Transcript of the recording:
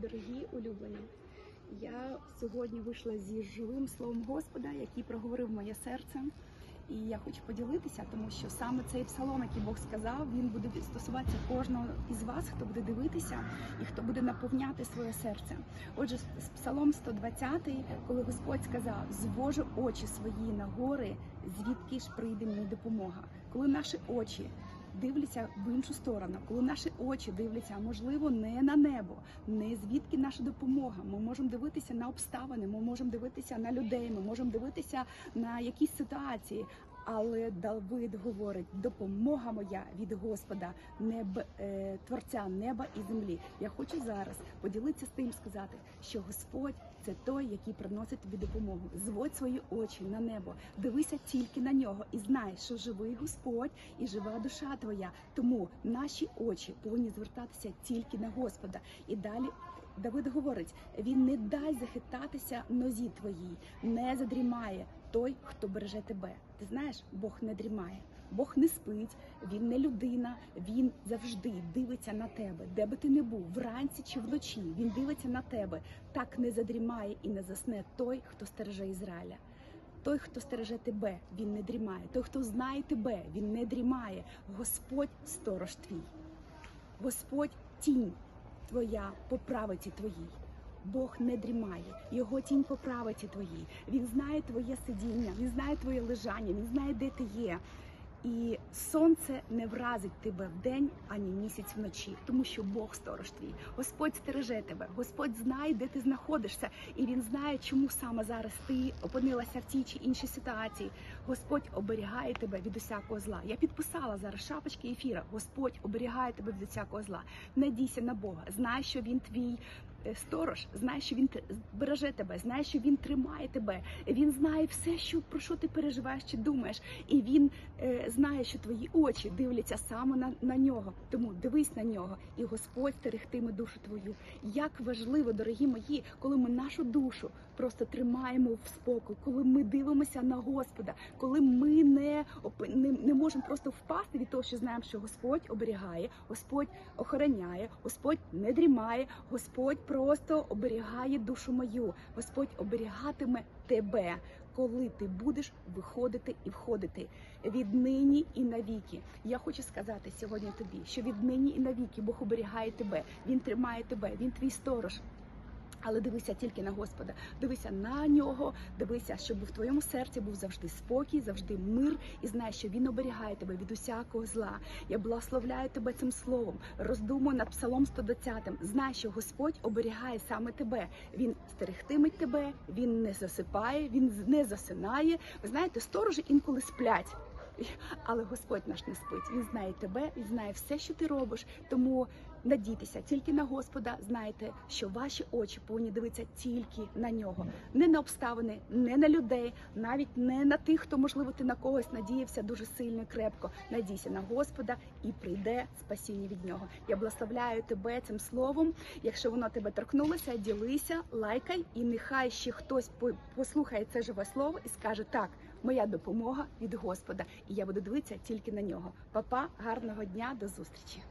дорогі улюблені. Я сьогодні вийшла зі живим словом Господа, який проговорив моє серце. І я хочу поділитися, тому що саме цей псалом, який Бог сказав, він буде стосуватися кожного із вас, хто буде дивитися і хто буде наповняти своє серце. Отже, псалом 120, коли Господь сказав: звожу очі свої на гори, звідки ж прийде мені допомога, коли наші очі дивляться в іншу сторону, коли наші очі дивляться, можливо, не на небо, не звідки наша допомога. Ми можемо дивитися на обставини, ми можемо дивитися на людей, ми можемо дивитися на якісь ситуації. Але Давид говорить: допомога моя від Господа, неб, е, творця неба і землі. Я хочу зараз поділитися з тим, сказати, що Господь це той, який приносить тобі допомогу. Зводь свої очі на небо, дивися тільки на нього і знай, що живий Господь і жива душа твоя. Тому наші очі повинні звертатися тільки на Господа. І далі Давид говорить: він не дасть захитатися нозі твоїй, не задрімає той, хто береже тебе. Ти знаєш, Бог не дрімає. Бог не спить, він не людина, він завжди дивиться на тебе, де би ти не був, вранці чи вночі. Він дивиться на тебе. Так не задрімає і не засне той, хто стереже Ізраїля. Той, хто стереже тебе, він не дрімає. Той, хто знає тебе, він не дрімає. Господь сторож твій. Господь тінь твоя по правиці твоїй. Бог не дрімає, його тінь по правиці твоїй. Він знає твоє сидіння, він знає твоє лежання, він знає, де ти є. І сонце не вразить тебе вдень, ані місяць вночі, тому що Бог сторож твій. Господь стереже тебе, Господь знає, де ти знаходишся, і він знає, чому саме зараз ти опинилася в тій чи іншій ситуації. Господь оберігає тебе від усякого зла. Я підписала зараз шапочки ефіра. Господь оберігає тебе від усякого зла. Надійся на Бога. Знай, що він твій. Е, Сторож знає, що він береже тебе, знає, що він тримає тебе. Він знає все, що про що ти переживаєш чи думаєш, і він е, знає, що твої очі дивляться саме на, на нього. Тому дивись на нього, і Господь стерегтиме душу твою. Як важливо, дорогі мої, коли ми нашу душу просто тримаємо в спокій, коли ми дивимося на Господа, коли ми не, не, не можемо просто впасти від того, що знаємо, що Господь оберігає, Господь охороняє, Господь не дрімає, Господь просто оберігає душу мою, Господь оберігатиме тебе, коли ти будеш виходити і входити віднині і навіки. Я хочу сказати сьогодні тобі, що віднині і навіки Бог оберігає тебе, Він тримає тебе, Він твій сторож. Але дивися тільки на Господа, дивися на нього, дивися, щоб в твоєму серці був завжди спокій, завжди мир, і знай, що він оберігає тебе від усякого зла. Я благословляю тебе цим словом. Роздумуй над псалом 120. Знай, що Господь оберігає саме тебе. Він стерегтиме тебе, він не засипає, він не засинає. Ви знаєте, сторожі інколи сплять. Але Господь наш не спить. Він знає тебе, він знає все, що ти робиш. Тому надійтеся тільки на Господа. Знайте, що ваші очі повинні дивитися тільки на нього, не на обставини, не на людей, навіть не на тих, хто можливо ти на когось надіявся дуже сильно і крепко. Надійся на Господа і прийде спасіння від нього. Я благословляю тебе цим словом. Якщо воно тебе торкнулося, ділися, лайкай, і нехай ще хтось по- послухає це живе слово і скаже так. Моя допомога від Господа, і я буду дивитися тільки на нього. Папа, гарного дня, до зустрічі.